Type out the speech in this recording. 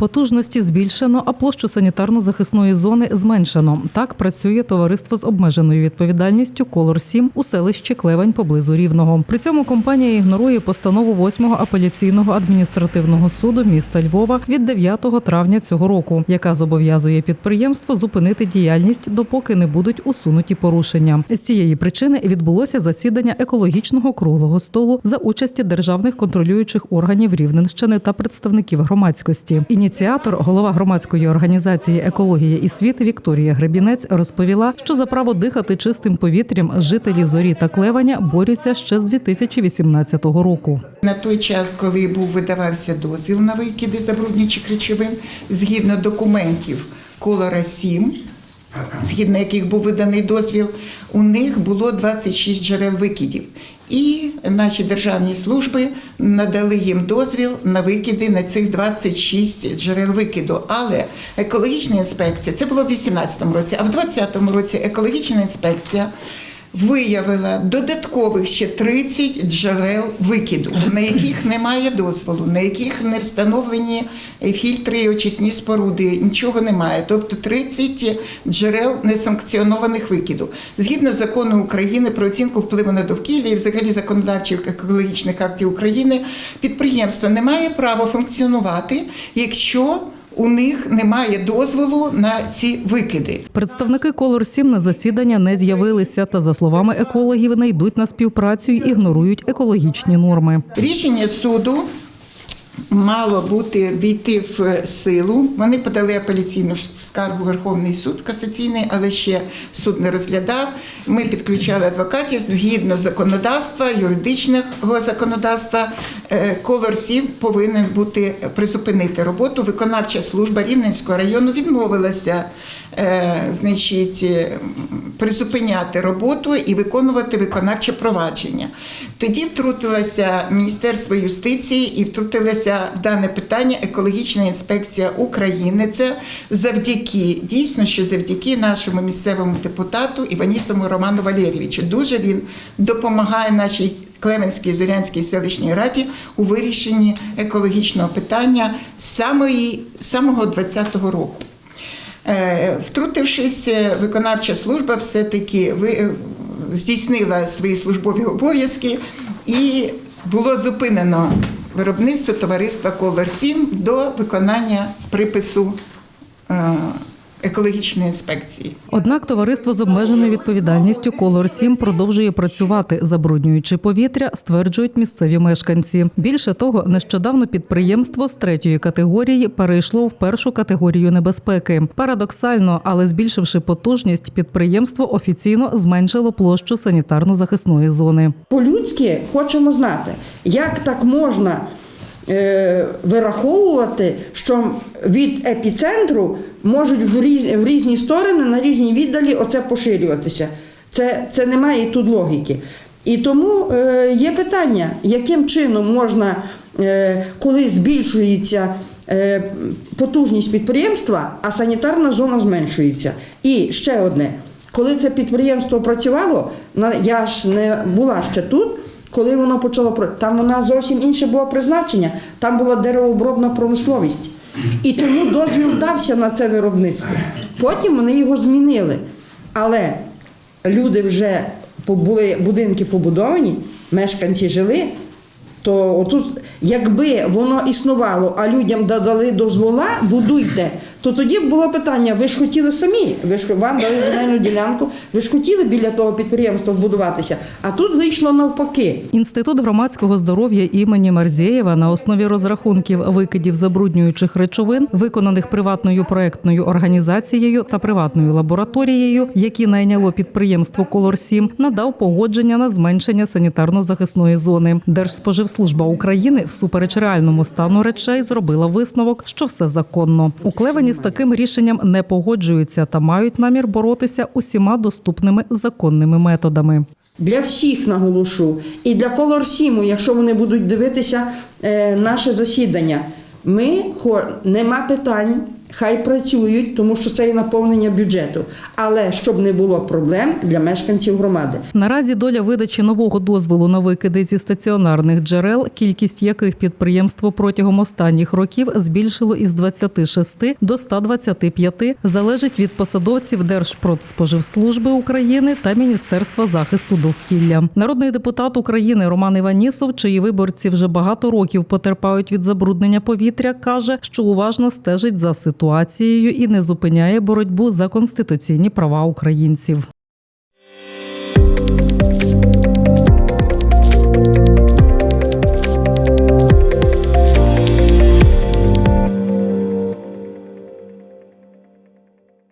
Потужності збільшено, а площу санітарно-захисної зони зменшено. Так працює товариство з обмеженою відповідальністю Колор 7 у селищі Клевень поблизу Рівного. При цьому компанія ігнорує постанову 8-го апеляційного адміністративного суду міста Львова від 9 травня цього року, яка зобов'язує підприємство зупинити діяльність, допоки не будуть усунуті порушення. З цієї причини відбулося засідання екологічного круглого столу за участі державних контролюючих органів Рівненщини та представників громадськості. Ініціатор, голова громадської організації Екологія і світ Вікторія Гребінець розповіла, що за право дихати чистим повітрям жителі зорі та клеваня борються ще з 2018 року. На той час, коли був видавався дозвіл на викиди забруднюючих речовин, згідно документів Колора 7, згідно яких був виданий дозвіл, у них було 26 джерел викидів. І наші державні служби надали їм дозвіл на викиди на цих 26 джерел викиду. Але екологічна інспекція, це було в 2018 році, а в 2020 році екологічна інспекція виявила додаткових ще 30 джерел викиду, на яких немає дозволу, на яких не встановлені фільтри і очисні споруди, нічого немає. Тобто 30 джерел несанкціонованих викиду. Згідно закону України про оцінку впливу на довкілля і взагалі законодавчих екологічних актів України, підприємство не має права функціонувати, якщо у них немає дозволу на ці викиди. Представники Колор 7 на засідання не з'явилися та, за словами екологів, не йдуть на співпрацю і ігнорують екологічні норми. Рішення суду мало бути війти в силу. Вони подали апеляційну скаргу Верховний суд касаційний, але ще суд не розглядав. Ми підключали адвокатів згідно законодавства, юридичного законодавства. е, Колор Сів повинен бути призупинити роботу. Виконавча служба Рівненського району відмовилася е, значить, призупиняти роботу і виконувати виконавче провадження. Тоді втрутилося Міністерство юстиції і втрутилася дане питання екологічна інспекція України. Це завдяки дійсно, що завдяки нашому місцевому депутату Іванісовому Роману Валерійовичу. Дуже він допомагає нашій. Клеменській Зорянській селищній раді у вирішенні екологічного питання з самого 20-го року. Е, Втрутившись, е, виконавча служба все-таки е, здійснила свої службові обов'язки і було зупинено виробництво товариства Колор 7 до виконання припису е, екологічної інспекції. Однак товариство з обмеженою відповідальністю Колор 7 продовжує працювати, забруднюючи повітря, стверджують місцеві мешканці. Більше того, нещодавно підприємство з третьої категорії перейшло в першу категорію небезпеки. Парадоксально, але збільшивши потужність, підприємство офіційно зменшило площу санітарно-захисної зони. По-людськи хочемо знати, як так можна вираховувати, що від епіцентру можуть в, різ, в різні сторони, на різні віддалі оце поширюватися. Це, це немає тут логіки. І тому е, є питання, яким чином можна, е, коли збільшується е, потужність підприємства, а санітарна зона зменшується. І ще одне. Коли це підприємство працювало, я ж не була ще тут, коли воно почало пра- там вона зовсім інше було призначення, там була деревообробна промисловість. І тому дозвіл дався на це виробництво. Потім вони його змінили. Але люди вже були будинки побудовані, мешканці жили. То отут, якби воно існувало, а людям додали дозвола, будуйте, то тоді було питання: ви ж хотіли самі, ви ж вам дали земельну ділянку, ви ж хотіли біля того підприємства вбудуватися, а тут вийшло навпаки. Інститут громадського здоров'я імені Марзєєва на основі розрахунків викидів забруднюючих речовин, виконаних приватною проектною організацією та приватною лабораторією, які найняло підприємство Колор 7 надав погодження на зменшення санітарно-захисної зони. Держспоживслужба України всупереч реальному стану речей зробила висновок, що все законно. У Клевені з таким рішенням не погоджуються та мають намір боротися усіма доступними законними методами. Для всіх наголошу. І для Колорсіму, якщо вони будуть дивитися е, наше засідання, ми хо- нема питань. Хай працюють, тому що це є наповнення бюджету. Але щоб не було проблем для мешканців громади. Наразі доля видачі нового дозволу на викиди зі стаціонарних джерел, кількість яких підприємство протягом останніх років збільшило із 26 до 125, залежить від посадовців Держпродспоживслужби України та Міністерства захисту довкілля. Народний депутат України Роман Іванісов, чиї виборці вже багато років потерпають від забруднення повітря, каже, що уважно стежить за ситуацією і не зупиняє боротьбу за конституційні права українців.